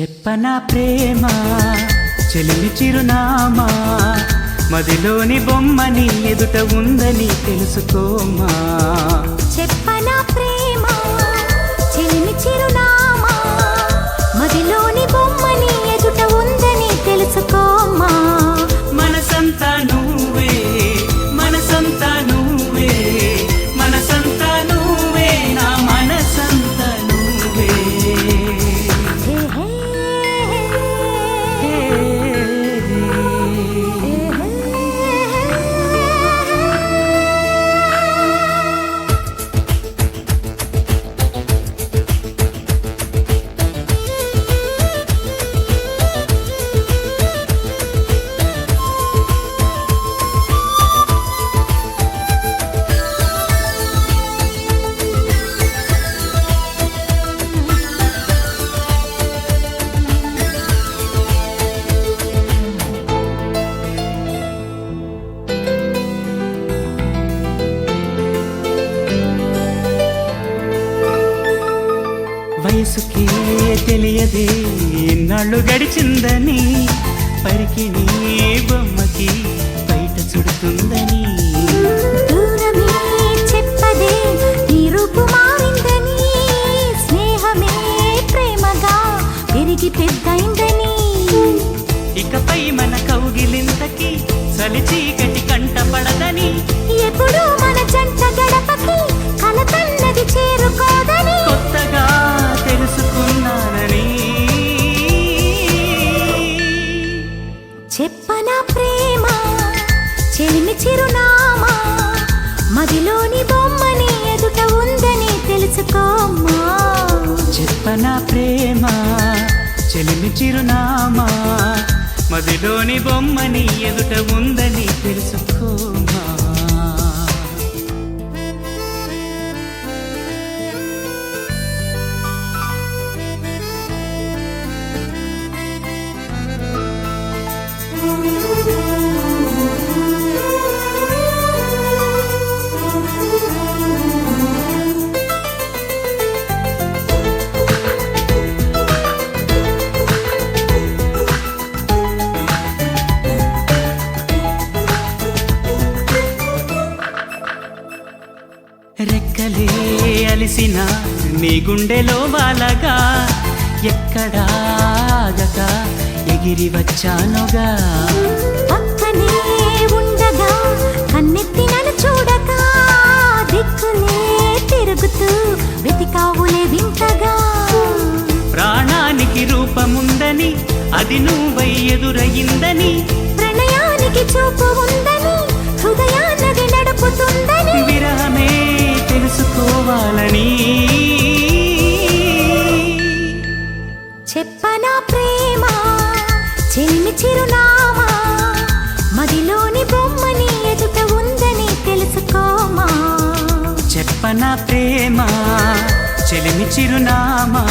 చెప్పనా ప్రేమ? చెలిమి చిరునామా? మదిలోని బొమ్మని ఎదుట ఉందని తెలుసుకోమా? చెప్పనా ప్రేమ? వయసుకే తెలియదే ఎన్నాళ్ళు గడిచిందని పరికిణి బొమ్మకి బయట చుడుతుందని. పెద్దయిందని. ఇకపై మన కౌగిలింతకి చలి చీకటి చెప్పనా ప్రేమ? చెలిమి చిరునామా? మదిలోని బొమ్మని ఎదుట ఉందని తెలుసుకోమ్మా. చెప్పనా ప్రేమ? చెలిమి చిరునామా? మదిలోని బొమ్మని ఎదుట ఉందని రెక్కలే అలిసిన నీ గుండెలో వాలగా ఎక్కడాగక ఎగిరి వచ్చానుగా. పక్కనే ఉండగా కన్నెత్తి నన్ను చూడక దిక్కులే తిరుగుతూ వెతికావులే వింతగా. ప్రాణానికి రూపముందని అది నువ్వై ఎదురయిందని ప్రణయానికి చూపు ఉందని చెప్పన ప్రేమ? చెలిమి చిరునామా?